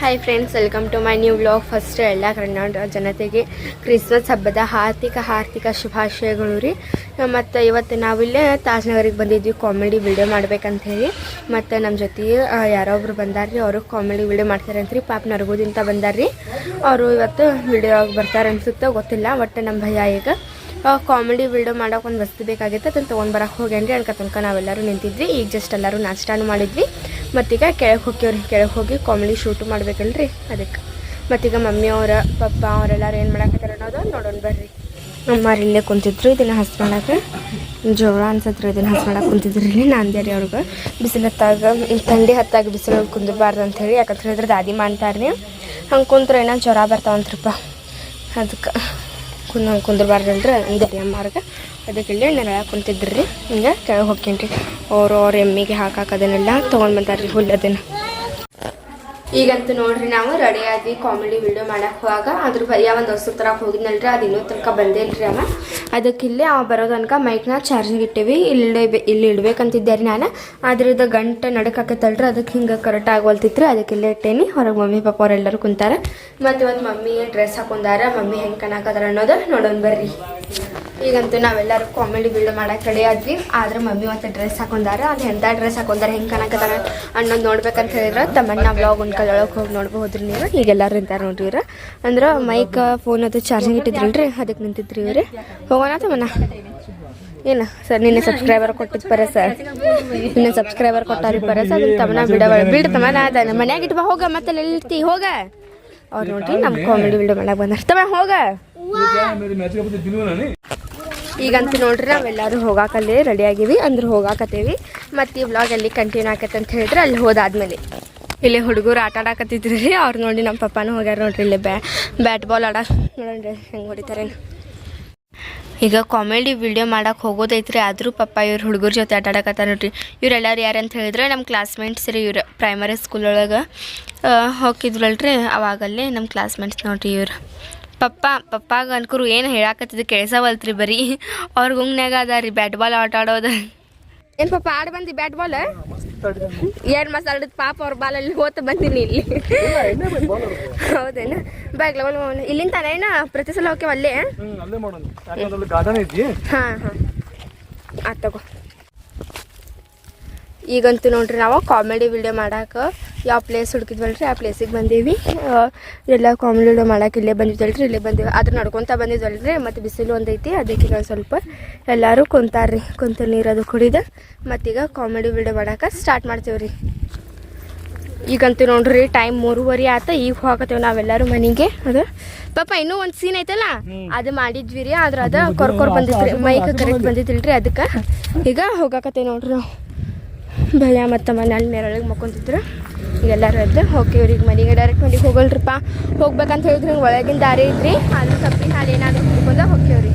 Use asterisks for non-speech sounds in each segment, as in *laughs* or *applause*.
Hi friends welcome to my new vlog first ಎಲ್ಲ ಕರ್ನಾಟಕ ಜನತೆಗೆ Christmas ಹಬ್ಬದ ಆರ್ಥಿಕ ಆರ್ಥಿಕ ಶುಭಾಶಯಗಳು ರೀ. ಮತ್ತು ಇವತ್ತು ನಾವು ನಾವಿಲ್ಲೇ ತಾಜ್ನಗರಿಗೆ ಬಂದಿದ್ವಿ ಕಾಮಿಡಿ ವಿಡಿಯೋ ಮಾಡ್ಬೇಕಂತ ಹೇಳಿ. ಮತ್ತು ನಮ್ಮ ಜೊತೆ ಯಾರೊಬ್ರು ಬಂದಾರ್ರಿ ಅವರು ಕಾಮಿಡಿ ವಿಡಿಯೋ ಮಾಡ್ತಾರೆ ಅಂತ ರೀ. ಪಾಪ ನರಗೋದಿಂತ ಬಂದಾರ್ರಿ ಅವರು ಇವತ್ತು ವಿಡಿಯೋ ಬರ್ತಾರೆ ಅನ್ಸುತ್ತೆ ಗೊತ್ತಿಲ್ಲ ಒಟ್ಟು ನಮ್ಮ ಭಯ ಈಗ. ಕಾಮಿಡಿ ವಿಡಿಯೋ ಮಾಡೋಕೆ ಒಂದು ವಸ್ತು ಬೇಕಾಗಿತ್ತು, ಅದನ್ನು ತೊಗೊಂಡು ಬರಕ್ಕೆ ಹೋಗ್ಯಾನ್ರಿ ಅನ್ಕ ತನಕ ನಾವೆಲ್ಲರೂ ನಿಂತಿದ್ವಿ. ಈಗ ಜಸ್ಟ್ ಎಲ್ಲರೂ ನಾಷ್ಟಾನು ಮಾಡಿದ್ವಿ. ಮತ್ತೀಗ ಕೆಳಗೆ ಹೋಗ್ಯವ್ರಿ ಕೆಳಗೆ ಹೋಗಿ ಕಾಮಿಡಿ ಶೂಟು ಮಾಡ್ಬೇಕಲ್ರಿ ಅದಕ್ಕೆ. ಮತ್ತೀಗ ಮಮ್ಮಿ ಅವರ, ಪಪ್ಪ ಅವರೆಲ್ಲರೂ ಏನು ಮಾಡಾಕತ್ತಾರ ಅನ್ನೋದು ನೋಡೋಣ ಬರ್ರಿ. ಅಮ್ಮಾರು ಇಲ್ಲೇ ಕುಂತಿದ್ರು, ಇದನ್ನು ಹಸ್ ಮಾಡೋಕೆ. ಜೋಳ ಅನ್ಸತ್ರಿ ಇದನ್ನು ಹಸ್ ಕುಂತಿದ್ರು ಇಲ್ಲಿ ನಾಂದೆ ರೀ ಅವ್ರಿಗೆ. ಬಿಸಿಲು ಹತ್ತಾಗ ಥಂಡಿ ಹತ್ತಾಗ ಬಿಸಿಲು ಕುಂದಬಾರ್ದು ಅಂತ ಹೇಳಿ, ಯಾಕಂತ ಹೇಳಿದ್ರೆ ದಾದಿ ಮಾಡ್ತಾರೆ ಹಂಗೆ ಕುಂತ್ರೆ ಏನೋ ಜ್ವರ ಬರ್ತಾವಂತ್ರಪ್ಪ. ಅದಕ್ಕೆ. ಕುಂದ್ ಕುಂದ್ರಬಾರ್ದು ಕುಂದ್ರಬಾರ್ದಲ್ರಿ ಅಂದೆ ರೀ ಅಮ್ಮಾರ್ಗೆ. ಅದಕ್ಕೆ ಇಲ್ಲಿ ಕುಂತಿದ್ರು. ರೀ ಹಿಂಗೆ ಕೆಳಗೆ ಹೋಗ್ತೀನಿ ರೀ. ಅವ್ರು ಅವ್ರ ಎಮ್ಮಿಗೆ ಹಾಕಾಕ ಅದನ್ನೆಲ್ಲ ತೊಗೊಂಡು ಬಂದಾರ್ರಿ ಹುಲ್ಲು ಅದನ್ನು. ಈಗಂತೂ ನೋಡ್ರಿ ನಾವು ರೆಡಿ ಆದ್ವಿ ಕಾಮಿಡಿ ವಿಡಿಯೋ ಮಾಡಕ್ಕೆ ಹೋಗಾಗ ಅದ್ರ ಭಯ ಒಂದು ಹೊಸ ತರಕ್ಕೆ ಹೋಗಿದ್ನಲ್ರಿ, ಅದು ಇನ್ನೂ ತನಕ ಬಂದೇ ಇಲ್ರಿ ಅದಕ್ಕೆ ಅವ ಬರೋ ತನಕ ಮೈಕ್ನ ಚಾರ್ಜಿಂಗ್ ಇಟ್ಟಿವಿ. ಇಲ್ಲಿ ಇಲ್ಲಿ ಇಡ್ಬೇಕಂತಿದ್ದೆ ರೀ ನಾನು. ಅದ್ರದ್ದು ಗಂಟೆ ನಡಕಾಕತ್ತಲ್ರಿ ಅದಕ್ಕೆ ಹಿಂಗೆ ಕರೆಕ್ಟ್ ಆಗವಲ್ತಿತ್ರಿ ಅದಕ್ಕೆ ಇಲ್ಲೇ ಇಟ್ಟೇನಿ. ಹೊರಗೆ ಮಮ್ಮಿ, ಪಾಪ ಅವರೆಲ್ಲರೂ ಕುಂತಾರ. ಮತ್ತು ಇವತ್ತು ಮಮ್ಮಿ ಡ್ರೆಸ್ ಹಾಕೊಂಡಾರ. ಮಮ್ಮಿ ಹೆಂಗೆ ಕಾಣಕತ್ತಾರ ಅನ್ನೋದು ನೋಡೋಣ ಬರ್ರಿ. ಈಗಂತೂ ನಾವೆಲ್ಲರೂ ಕಾಮಿಡಿ ಬಿಲ್ಡ್ ಮಾಡಕ್ಕೆ ರೆಡಿ ಆದ್ವಿ. ಆದ್ರೆ ಮಮ್ಮಿ ಮತ್ತೆ ಡ್ರೆಸ್ ಹಾಕೊಂಡಾರ. ಅದು ಎಂಥ ಡ್ರೆಸ್ ಹಾಕೊಂಡಾರ ಹೆಂಗೆ ಕಾಣಕತ್ತಾರ ಅಣ್ಣನ ನೋಡ್ಬೇಕಂತ ಹೇಳಿದ್ರೆ. ತಮ್ಮಣ್ಣ ಬ್ಲಾಗ್ ಉಣ್ಕೊಳ್ಳೊಳಗೆ ಹೋಗಿ ನೋಡ್ಬೋದ್ರಿ ನೀವು. ಈಗೆಲ್ಲರೂ ನಿಂತಾರ ನೋಡ್ರಿ ಇವ್ರು. ಅಂದ್ರೆ ಮೈಕ್ ಫೋನ್ ಅದು ಚಾರ್ಜಿಂಗ್ ಇಟ್ಟಿದ್ರಲ್ರಿ? ಅದಕ್ಕೆ ನಿಂತಿದ್ರಿ ಇವ್ರಿ. ಹೋಗೋಣ ತಮ್ಮಣ್ಣ. ಏನು ಸರ್ ನಿನ್ನೆ ಸಬ್ಸ್ಕ್ರೈಬರ್ ಕೊಟ್ಟಿದ್ದು ಪರ ಸರ್ ನಿನ್ನೆ ಸಬ್ಸ್ಕ್ರೈಬರ್ ಕೊಟ್ಟಾರಿ ಪರ ಸರ್ ಅದನ್ನ ತಮ್ಮನ ಬಿಡ ಬಿಡ್ ತಮ್ಮನ ಅದ ಮನ್ಯಾಗ ಇಟ್ಟು ಹೋಗ ಮತ್ತೆ ಇಲ್ತಿ ಹೋಗ. ಅವ್ರು ನೋಡ್ರಿ ನಮ್ಮ ಕಾಮಿಡಿ ವಿಡಿಯೋ ಮಾಡಕ್ಕೆ ಬಂದಾರ. ತಮ್ಮ ಹೋಗ. ಈಗಂತೂ ನೋಡ್ರಿ ನಾವೆಲ್ಲರೂ ಹೋಗಾಕಲ್ಲಿ ರೆಡಿ ಆಗಿವಿ ಅಂದ್ರೆ ಹೋಗಾಕತ್ತೇವಿ. ಮತ್ತು ಈ ವ್ಲಾಗ್ ಅಲ್ಲಿ ಕಂಟಿನ್ಯೂ ಆಕತ್ತೆ ಅಂತ ಹೇಳಿದ್ರೆ ಅಲ್ಲಿ ಹೋದಾದ್ಮೇಲೆ. ಇಲ್ಲಿ ಹುಡುಗರು ಆಟ ಆಡಾಕತ್ತಿದ್ರಿ ಅವ್ರು ನೋಡಿ ನಮ್ಮ ಪಪ್ಪಾನು ಹೋಗ್ಯಾರ ನೋಡ್ರಿ ಇಲ್ಲಿ ಬ್ಯಾ, ಬ್ಯಾಟ್ ಬಾಲ್ ಆಡ ನೋಡ್ರಿ ಹೆಂಗೆ ಹೊಡಿತಾರೆ ಈಗ ಕಾಮಿಡಿ ವಿಡಿಯೋ ಮಾಡಕ್ಕೆ ಹೋಗೋದೈತ್ರಿ, ಆದರೂ ಪಪ್ಪ ಇವ್ರು ಹುಡುಗರ ಜೊತೆ ಆಟ ಆಡಕತ್ತಾರ ನೋಡ್ರಿ. ಇವ್ರೆಲ್ಲರೂ ಯಾರು ಅಂತ ಹೇಳಿದ್ರೆ ನಮ್ಮ ಕ್ಲಾಸ್ಮೇಟ್ಸ್ ರೀ ಇವ್ರು ಪ್ರೈಮರಿ ಸ್ಕೂಲ್ ಒಳಗೆ. ಹೋಗಿದ್ರಲ್ರಿ ಅವಾಗಲ್ಲೇ ನಮ್ಮ ಕ್ಲಾಸ್ಮೇಟ್ಸ್ ನೋಡ್ರಿ ಇವ್ರು. ಪಪ್ಪ ಪಪ್ಪಾಗ ಅನ್ಕರು ಏನು ಹೇಳಾಕತ್ತಿದ್ದು ಕೇಳಿಸವಲ್ತ್ರಿ ಬರೀ. ಅವ್ರ ಗುಂಗ್ನ್ಯಾಗ ಅದ ರೀ ಬ್ಯಾಟ್ ಬಾಲ್ ಆಟ ಆಡೋದ. ಏನು ಪಪ್ಪ ಆಡ್ ಬಂದಿ ಬ್ಯಾಟ್ ಬಾಲ್? ಏನು ಆಡದ್ ಪಾಪ ಅವ್ರ ಬಾಲಲ್ಲಿ ಹೋತ ಬಂದೀನಿ ಇಲ್ಲಿ. ಹೌದೇನ? ಬ್ಯಾಗ್ ಇಲ್ಲಿಂದ ಏನ? ಪ್ರತಿ ಸಲ ಹೋಗ್ಯಾವ ಅಲ್ಲೇ? ಅಲ್ಲೇ ಅಲ್ಲಿ ಹಾಂ ಹಾಂ. ಆತ್ ತಗೋ. ಈಗಂತೂ ನೋಡ್ರಿ ನಾವು ಕಾಮಿಡಿ ವಿಡಿಯೋ ಮಾಡಕ್ಕೆ ಯಾವ ಪ್ಲೇಸ್ ಹುಡುಕಿದ್ವಲ್ರಿ? ಆ ಪ್ಲೇಸಿಗೆ ಬಂದೀವಿ. ಎಲ್ಲ ಕಾಮಿಡಿ ಮಾಡೋಕೆ ಮಾಡಕ್ಕೆ ಇಲ್ಲೇ ಬಂದಿದ್ವಲ್ರಿ ಇಲ್ಲೇ ಬಂದೀವಿ. ಅದ್ರ ನಡ್ಕೊತ ಬಂದಿದ್ವಲ್ರಿ ಮತ್ತು ಬಿಸಿಲು ಒಂದೈತಿ ಅದಕ್ಕೆ ಈಗ ಸ್ವಲ್ಪ ಎಲ್ಲರೂ ಕುಂತಾರ್ರಿ. ಕುಂತ ನೀರದು ಕುಡಿದ ಮತ್ತೀಗ ಕಾಮಿಡಿ ವಿಡಿಯೋ ಮಾಡಕ್ಕೆ ಸ್ಟಾರ್ಟ್ ಮಾಡ್ತೀವಿ ರೀ ಈಗಂತೂ ನೋಡ್ರಿ ಟೈಮ್ ಮೂರುವರೆ ಆತ ಈಗ ಹೋಗತ್ತೇವೆ ನಾವೆಲ್ಲರೂ ಮನೆಗೆ. ಅದು ಪಾಪ ಇನ್ನೂ ಒಂದು ಸೀನ್ ಐತಲ್ಲ? ಅದು ಮಾಡಿದ್ವಿ ರೀ ಆದ್ರೆ ಅದು ಕೊರ್ಕೊರ್ ಬಂದಿದ್ರಿ ಮೈಕ್ ಕರೆಕ್ಟ್ ಬಂದಿದ್ದಿಲ್ರಿ ಅದಕ್ಕೆ. ಈಗ ಹೋಗಾಕತ್ತೇವೆ ನೋಡ್ರಿ ನಾವು. ಭಯ ಮತ್ತು ನೆರಳಿಗೆ ಮಕ್ಕೊಂತಿದ್ರು. ಎಲ್ಲರೂ ಎದ್ದು ಓಕೆ ಈಗ ಮನೆಗೆ ಡೈರೆಕ್ಟ್ ಮನೆಗೆ ಹೋಗಲ್ರಿಪ್ಪ. ಹೋಗ್ಬೇಕಂತ ಹೇಳಿದ್ರೆ ಹಿಂಗೆ ಒಳಗಿನ ದಾರಿ ಐತ್ರಿ ಅಲ್ಲಿ ತಪ್ಪಿ ಹಾಲು ಏನಾದರೂ ಓಕೆ ಹೋಗ್ತೀವ್ರಿ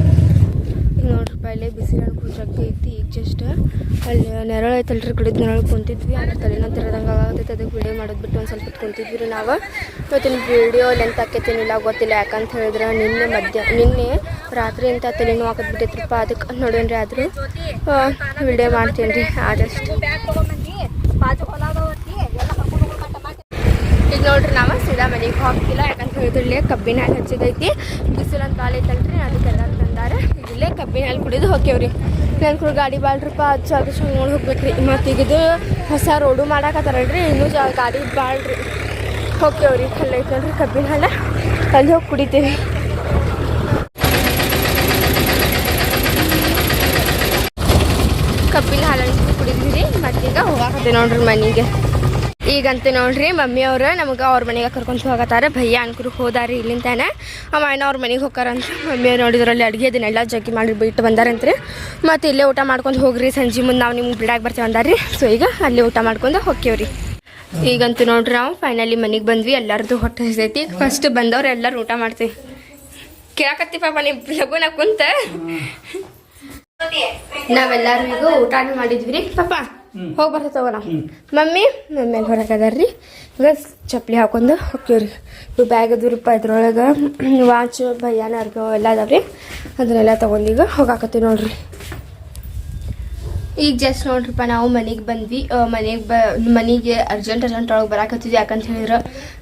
ಈಗ ನೋಡ್ರಿಪ್ಪ, ಇಲ್ಲೇ ಬಿಸಿಲು ಅನ್ಕೊಂಡು ಜಗ್ಗಿ ಐತಿ, ಈಗ ಜಸ್ಟ್ ಅಲ್ಲಿ ನೆರಳು ಐತಲ್ರಿ ಗಿಡದ ನೆರಳು ಕುಂತಿದ್ವಿ. ಆಮೇಲೆ ತಲೆನೋ ತಿರದಂಗೆ ಆಗುತ್ತೈತೆ ಅದಕ್ಕೆ ವಿಡಿಯೋ ಮಾಡೋದು ಬಿಟ್ಟು ಒಂದು ಸ್ವಲ್ಪ ಕುಂತಿದ್ವಿ ರೀ ನಾವು. ಇವತ್ತಿನ ವೀಡಿಯೋ ಲೆಂತ್ ಆಕೈತೇನಿಲ್ಲ ಗೊತ್ತಿಲ್ಲ, ಯಾಕಂತ ಹೇಳಿದ್ರೆ ನಿನ್ನೆ ಮಧ್ಯ, ನಿನ್ನೆ ರಾತ್ರಿ ಅಂತ ತಲೆನೋವು ಹಾಕೋದು ಬಿಟ್ಟೈತ್ರಿಪ್ಪ ಅದಕ್ಕೆ ನೋಡೋಣ್ರಿ ಆದರೂ. ವಿಡಿಯೋ ಮಾಡ್ತೀನಿ ರೀ ಆದಷ್ಟು. ಈಗ ನೋಡ್ರಿ ನಾವು ಸೀದಾ ಮನೆಗೆ ಹೋಗ್ತಿಲ್ಲ. ಯಾಕಂತ ಹೇಳಿದ್ರೆ ಇಲ್ಲೇ ಕಬ್ಬಿನ ಹಾಲು ಹಚ್ಚಿದೈತಿ. ಬಿಸಿಲು ಅಂತ ಕಾಲ ಐತಲ್ರಿ ಅದಕ್ಕೆಲ್ಲ ತಂದಾರ ತಂದಾರೆ ಇಲ್ಲೇ ಕಬ್ಬಿನ ಹಾಲು ಕುಡಿದು ಹೋಗ್ಯವ್ರಿ. ಕೂಡ ಗಾಡಿ ಬಾಳ್ರಪ್ಪ ಹಚ್ಚ ಅದು ನೋಡಿ ಹೋಗ್ಬೇಕ್ರಿ. ಮತ್ತು ಈಗ ಇದು ಹೊಸ ರೋಡು ಮಾಡಾಕತ್ತಾರಲ್ರಿ. ಇನ್ನೂ ಜಾ ಗಾಡಿ ಬಾಳ್ರಿ. ಹೋಗ್ಯವ್ರಿ. ಅಲ್ಲಿ ಐತಲ್ರಿ ಕಬ್ಬಿನ ಹಾಲು. ಅಲ್ಲಿ ಹೋಗಿ ಕುಡಿತೀವಿ. ಕಬ್ಬಿನ ಹಾಲು ಕುಡಿದ್ವಿ ರೀ. ಮತ್ತೀಗ ಹೋಗಾಕತ್ತೆ ನೋಡ್ರಿ ಮನೆಗೆ. ಈಗಂತೂ ನೋಡ್ರಿ, ಮಮ್ಮಿ ಅವ್ರು ನಮಗೆ ಅವ್ರ ಮನೆಗೆ ಕರ್ಕೊಂಡು ಹೋಗತ್ತಾರ. ಭಯ್ಯ ಅನ್ಕರು ಹೋದಾರಿ ಇಲ್ಲಿಂದಾನೆ. ಅಣ್ಣ ಅವ್ರ ಮನೆಗೆ ಹೋಗಾರಂತ ಮಮ್ಮಿ ಅವ್ರು ನೋಡಿದ್ರಲ್ಲಿ, ಅಡುಗೆ ಅದನ್ನೆಲ್ಲ ಜಗ್ಗಿ ಮಾಡಿ ಬಿಟ್ಟು ಬಂದಾರಂತ್ರಿ. ಮತ್ತು ಇಲ್ಲೇ ಊಟ ಮಾಡ್ಕೊಂಡು ಹೋಗ್ರಿ, ಸಂಜೆ ಮುಂದೆ ನಾವು ನಿಮ್ಗೆ ಬಿಡಾಕ್ ಬರ್ತೀವಿ ಅಂದಾರ್ರಿ. ಸೊ ಈಗ ಅಲ್ಲಿ ಊಟ ಮಾಡ್ಕೊಂಡು ಹೋಗ್ತೀವ್ರಿ ಈಗಂತೂ ನೋಡ್ರಿ ನಾವು ಫೈನಲಿ ಮನೆಗೆ ಬಂದ್ವಿ, ಎಲ್ಲರದು ಹೊಟ್ಟೆ ಹಸಿದೈತಿ ಫಸ್ಟ್ ಬಂದವ್ರು ಎಲ್ಲರೂ ಊಟ ಮಾಡ್ತೀವಿ ಕೇಳಕತ್ತಿ ಪಾಪ ನೀವು ಲಗುನ ಕುಂತ. ಈಗ ಊಟ ಮಾಡಿದ್ವಿ ರೀ, ಪಾಪ. ಹೋಗಿ ಬರ್ತೈತವ ನಾವು ಮಮ್ಮಿ ಮಮ್ಮಿ ಅಲ್ಲಿ ಹೊರಗೆ ಈಗ ಚಪ್ಪಲಿ ಹಾಕೊಂಡು ಹೋಗ್ತೀವ್ರಿ. ಇವು ಬ್ಯಾಗ್ ಅದು ಇದ್ರೊಳಗೆ ವಾಚ್ ಭಯ್ಯಾನ ಅರ್ಬಿ ಎಲ್ಲ ಅದಾವ್ರಿ. ಅದನ್ನೆಲ್ಲ ತೊಗೊಂಡು ಈಗ ಹೋಗಾಕತ್ತೀವಿ ನೋಡ್ರಿ. ಈಗ ಜಸ್ಟ್ ನೋಡ್ರಪ್ಪ, ನಾವು ಮನೆಗೆ ಬಂದ್ವಿ. ಮನೆಗೆ ಬ, ಮನೆಗೆ ಅರ್ಜೆಂಟ್ ಅರ್ಜೆಂಟ್ ಒಳಗೆ ಬರಾಕತ್ತಿದ್ವಿ ಯಾಕಂತ ಹೇಳಿದ್ರೆ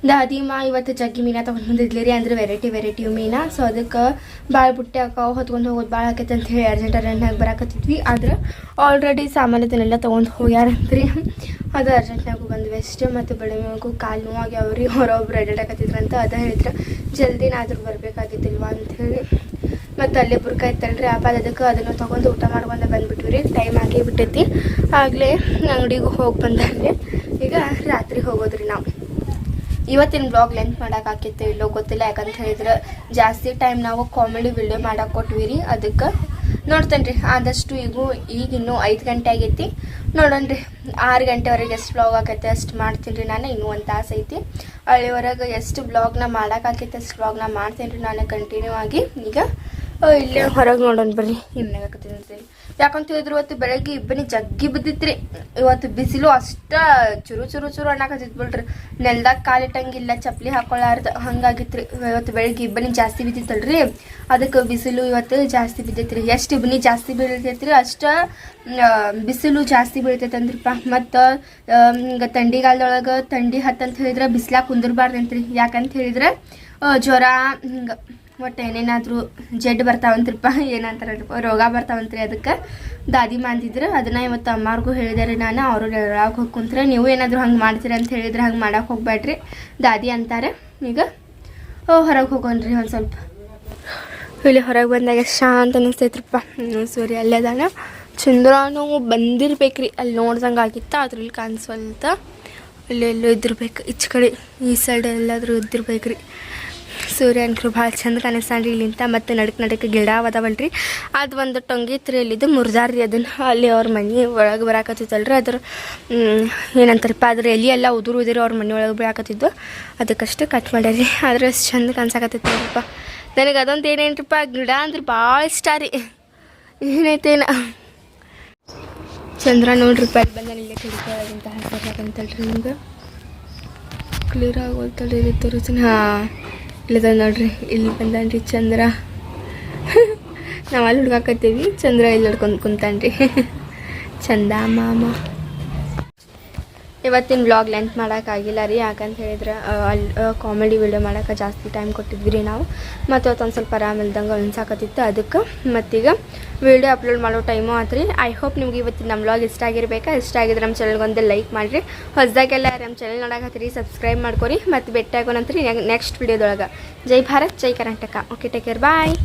ದಾದಿಮಾ ಇವತ್ತು ಜಗ್ಗಿ ಮೀನಾ ತೊಗೊಂಡು ಬಂದಿದ್ಲಿ ರೀ ಅಂದ್ರೆ ವೆರೈಟಿ ವೆರೈಟಿ ಮೀನಾ. ಸೊ ಅದಕ್ಕೆ ಭಾಳ ಬುಟ್ಟಿ ಹಾಕೋ, ಹೊತ್ಕೊಂಡು ಹೋಗೋದು ಭಾಳ ಆಕೈತೆ ಅಂತ ಹೇಳಿ ಅರ್ಜೆಂಟ್ ಅರ್ಜೆಂಟ್ನಾಗ ಬರಾಕತ್ತಿದ್ವಿ ಆದ್ರೆ ಆಲ್ರೆಡಿ ಸಾಮಾನು ಇದನ್ನೆಲ್ಲ ತೊಗೊಂಡು ಹೋಗ್ಯಾರಂತ್ರಿ. ಅದು ಅರ್ಜೆಂಟ್ನಾಗೂ ಬಂದ್ವಿ ಅಷ್ಟೇ ಮತ್ತು ಬೆಳಗ್ಗೆಗೂ ಕಾಲು ನೋವಾಗ್ಯಾವ್ರಿ ಹೊರೊಬ್ರು ಅಡ್ಡಾಡಕತ್ತಿದ್ರಂತ ಅದ ಹೇಳಿದ್ರೆ ಜಲ್ದಿನಾದ್ರೂ ಬರಬೇಕಾಗಿದ್ದಿಲ್ವಾ ಅಂತ ಹೇಳಿ. ಮತ್ತು ಅಲ್ಲೇ ಬುರ್ಕ ಇತ್ತಲ್ರಿ ಆಪಾದ ಅದಕ್ಕೆ ಅದನ್ನು ತೊಗೊಂಡು ಊಟ ಮಾಡ್ಕೊಂಡು ಬಂದ್ಬಿಟ್ವಿ ರೀ. ಟೈಮ್ ಆಗೇ ಬಿಟ್ಟೈತಿ ಆಗಲೇ ಅಂಗಡಿಗೆ ಹೋಗಿ ಬಂದಲ್ಲಿ ಈಗ ರಾತ್ರಿ ಹೋಗೋದ್ರಿ ನಾವು. ಇವತ್ತಿನ ಬ್ಲಾಗ್ ಲೆಂತ್ ಮಾಡಕ್ಕೆ ಹಾಕಿತ್ತು ಇಲ್ಲೋ ಗೊತ್ತಿಲ್ಲ, ಯಾಕಂತ ಹೇಳಿದ್ರೆ ಜಾಸ್ತಿ ಟೈಮ್ ನಾವು ಕಾಮಿಡಿ ವಿಡಿಯೋ ಮಾಡಕ್ಕೆ ಕೊಟ್ವಿ ರೀ ಅದಕ್ಕೆ ನೋಡ್ತೇನೆ ರೀ ಆದಷ್ಟು ಈಗೂ ಈಗ ಇನ್ನೂ ಐದು ಗಂಟೆ ಆಗೈತಿ. ನೋಡೋಣ ರೀ ಆರು ಗಂಟೆವರೆಗೆ ಎಷ್ಟು ಬ್ಲಾಗ್ ಆಕೈತೆ, ಅಷ್ಟು ಮಾಡ್ತೀನಿ ರೀ ನಾನು, ಇನ್ನೂ ಒಂದು ತಾಸು ಐತಿ. ಅಲ್ಲಿವರೆಗೆ ಎಷ್ಟು ಬ್ಲಾಗ್ನ ಮಾಡಕ್ಕೆ ಆಕೈತೆ, ಅಷ್ಟು ಬ್ಲಾಗ್ನ ಮಾಡ್ತೀನಿ ರೀ ನಾನು ಕಂಟಿನ್ಯೂ ಆಗಿ. ಈಗ ಇಲ್ಲೇ ಹೊರಗೆ ನೋಡೋಣ ಬರ್ರಿ. ಅಂತೇಳಿ ಯಾಕಂತ ಹೇಳಿದ್ರು ಇವತ್ತು ಬೆಳಗ್ಗೆ ಇಬ್ಬನಿ ಜಗ್ಗಿ ಬಿದ್ದಿತ್ರಿ. ಇವತ್ತು ಬಿಸಿಲು ಅಷ್ಟ ಚುರು ಚುರು ಚುರು ಅಣ್ಣಾಕತ್ತಿತ್ತು ಬಿಡ್ರಿ. ನೆಲ್ದಾಗ ಕಾಲಿಟ್ಟಂಗಿಲ್ಲ ಚಪ್ಪಲಿ ಹಾಕೊಳ್ಳಾರ್ದ ಹಂಗಾಗಿತ್ರಿ. ಇವತ್ತು ಬೆಳಗ್ಗೆ ಇಬ್ಬನಿ ಜಾಸ್ತಿ ಬಿದ್ದಿತ್ತಲ್ರಿ. ಅದಕ್ಕೆ ಬಿಸಿಲು ಇವತ್ತು ಜಾಸ್ತಿ ಬಿದ್ದೈತ್ರಿ. ಎಷ್ಟು ಇಬ್ಬನಿ ಜಾಸ್ತಿ ಬೀಳ್ತೈತ್ರಿ? ಅಷ್ಟ ಬಿಸಿಲು ಜಾಸ್ತಿ ಬೀಳ್ತೈತೆ ಅಂದ್ರಪ್ಪ ಮತ್ತು ಹಿಂಗೆ ಥಂಡಿಗಾಲದೊಳಗೆ ಥಂಡಿ ಹತ್ತಂತ ಹೇಳಿದ್ರೆ ಬಿಸಿಲಾಗ ಕುಂದಿರ್ಬಾರ್ದಂತ್ರಿ. ಯಾಕಂತ ಹೇಳಿದ್ರೆ ಜ್ವರ, ಹಿಂಗೆ ಒಟ್ಟು ಏನೇನಾದರೂ ಜಡ್ ಬರ್ತಾವಂತ್ರಿಪ್ಪ ಏನಂತಾರಪ್ಪ ರೋಗ ಬರ್ತಾವಂತ್ರಿ ಅದಕ್ಕೆ ದಾದಿ ಮಾಂದಿದ್ರು. ಅದನ್ನ ಇವತ್ತು ಅಮ್ಮಾರ್ಗೂ ಹೇಳಿದಾರೆ ನಾನು. ಅವರು ಒಳಗೆ ಹೋಗಿ ಕುಂತ್ರೆ ನೀವು ಏನಾದರೂ ಹಂಗೆ ಮಾಡ್ತೀರಿ ಅಂತ ಹೇಳಿದ್ರೆ ಹಂಗೆ ಮಾಡೋಕೆ ಹೋಗ್ಬೇಡ್ರಿ ದಾದಿ ಅಂತಾರೆ. ಈಗ ಹೊರಗೆ ಹೋಗೋಣ್ರಿ ಒಂದು ಸ್ವಲ್ಪ. ಇಲ್ಲಿ ಹೊರಗೆ ಬಂದಾಗ ಶಾಂತ ಅನಿಸ್ತೈತ್ರಿಪ್ಪ. ಸೂರ್ಯ ಅದಾನ. ಚಂದ್ರನು ಬಂದಿರ್ಬೇಕ್ರಿ. ಅಲ್ಲಿ ನೋಡ್ದಂಗೆ ಆಗಿತ್ತ, ಅದ್ರಲ್ಲಿ ಕಾಣಿಸ್ವಲ್ತ. ಅಲ್ಲಿ ಎಲ್ಲೋ ಇದ್ದಿರ್ಬೇಕು. ಈಚೆ ಕಡೆ, ಈ ಸೈಡ್ ಎಲ್ಲಾದರೂ ಇದ್ದಿರ್ಬೇಕ್ರಿ. ಸೂರ್ಯನ್ಕರು ಭಾಳ ಚಂದ ಕಾಣಿಸ್ತಾನ್ರಿ ಇಲ್ಲಿಂತ ಮತ್ತು ನಡಕ್ ನಡಕ್ಕೆ ಗಿಡ ಅದಾವಲ್ರಿ ಅದು ಒಂದು ಟೊಂಗಿ ಇತ್ತು ರೀ ಅಲ್ಲಿದ್ದು ರೀ ಅದನ್ನು ಅಲ್ಲಿ ಅವ್ರ ಮನೆ ಒಳಗೆ ಬರಾಕತ್ತಿತ್ತಲ್ರಿ. ಅದ್ರ ಏನಂತಾರಪ್ಪ, ಅದ್ರ ಎಲೆ ಎಲ್ಲ ಉದುರು ಉದುರು ಅವ್ರ ಮನೆ ಒಳಗೆ ಬಿಡಾಕತ್ತಿದ್ದು ಅದಕ್ಕಷ್ಟು ಕಟ್ ಮಾಡ್ಯಾರಿ ಆದ್ರೆ ಅಷ್ಟು ಚಂದ ಕಾಣಿಸಾಕತ್ತೈತಿ ನೋಡಪ್ಪ ನನಗೆ ಅದೊಂದು ಏನೇನ್ರಿಪ್ಪ ಗಿಡ ಅಂದ್ರೆ ಭಾಳ ಇಷ್ಟ ರೀ. ಏನೈತೇನ? ಚಂದ್ರ ನೋಡ್ರಿಪ್ಪ ಅಲ್ಲಿ ಬಂದ ಇಲ್ಲೇ ಕಿಡಿಕೊಳ್ಳೋದಂತ ಹಾಕಂತಲ್ರಿ ನಿಮ್ಗೆ. ಕ್ಲಿಯರ್ ಆಗೋಲ್ತಲ್ರಿ ತೋರಿಸ್ತೀನಿ ಹಾಂ. ಇಲ್ಲದ ನೋಡ್ರಿ ಇಲ್ಲಿ ಬಂದಾನ್ರಿ ಚಂದ್ರ. ನಾವು ಅಲ್ಲಿ ಹುಡ್ಕಾಕತ್ತೀವಿ ಚಂದ್ರ ಇಲ್ಲಿ ಹಿಡ್ಕೊಂಡು ಕುಂತಾನ್ರಿ. *laughs* ಚಂದ ಮಾಮ. ಇವತ್ತಿನ ಬ್ಲಾಗ್ ಲೆಂತ್ ಮಾಡೋಕ್ಕಾಗಿಲ್ಲ ರೀ. ಯಾಕಂತ ಹೇಳಿದ್ರೆ ಅಲ್ಲಿ ಕಾಮಿಡಿ ವಿಡಿಯೋ ಮಾಡೋಕೆ ಜಾಸ್ತಿ ಟೈಮ್ ಕೊಟ್ಟಿದ್ವಿ ರೀ ನಾವು. ಮತ್ತು ಅವತ್ತೊಂದು ಸ್ವಲ್ಪ ಆರಾಮಿಲ್ದಂಗೆ ಅನ್ಸಾಕತ್ತಿತ್ತು ಅದಕ್ಕೆ ಮತ್ತೀಗ ವಿಡಿಯೋ ಅಪ್ಲೋಡ್ ಮಾಡೋ ಟೈಮು ಆತ್ರಿ. ಐ ಹೋಪ್ ನಿಮ್ಗೆ ಇವತ್ತಿನ ನಮ್ಮ ಬ್ಲಾಗ್ ಇಷ್ಟ ಆಗಿರ್ಬೇಕಾ? ಇಷ್ಟ ಆಗಿದ್ರೆ ನಮ್ಮ ಚಾನಲ್ಗೊಂದು ಲೈಕ್ ಮಾಡಿರಿ. ಹೊಸದಾಗೆಲ್ಲ ನಮ್ಮ ಚಾನಲ್ ನೋಡಕತ್ತೀರಿ ಸಬ್ಸ್ಕ್ರೈಬ್ ಮಾಡ್ಕೊರಿ. ಮತ್ತು ಭೇಟಿ ನೆಕ್ಸ್ಟ್ ವಿಡಿಯೋದೊಳಗೆ ಜೈ ಭಾರತ್, ಜೈ Karnataka. Okay take care bye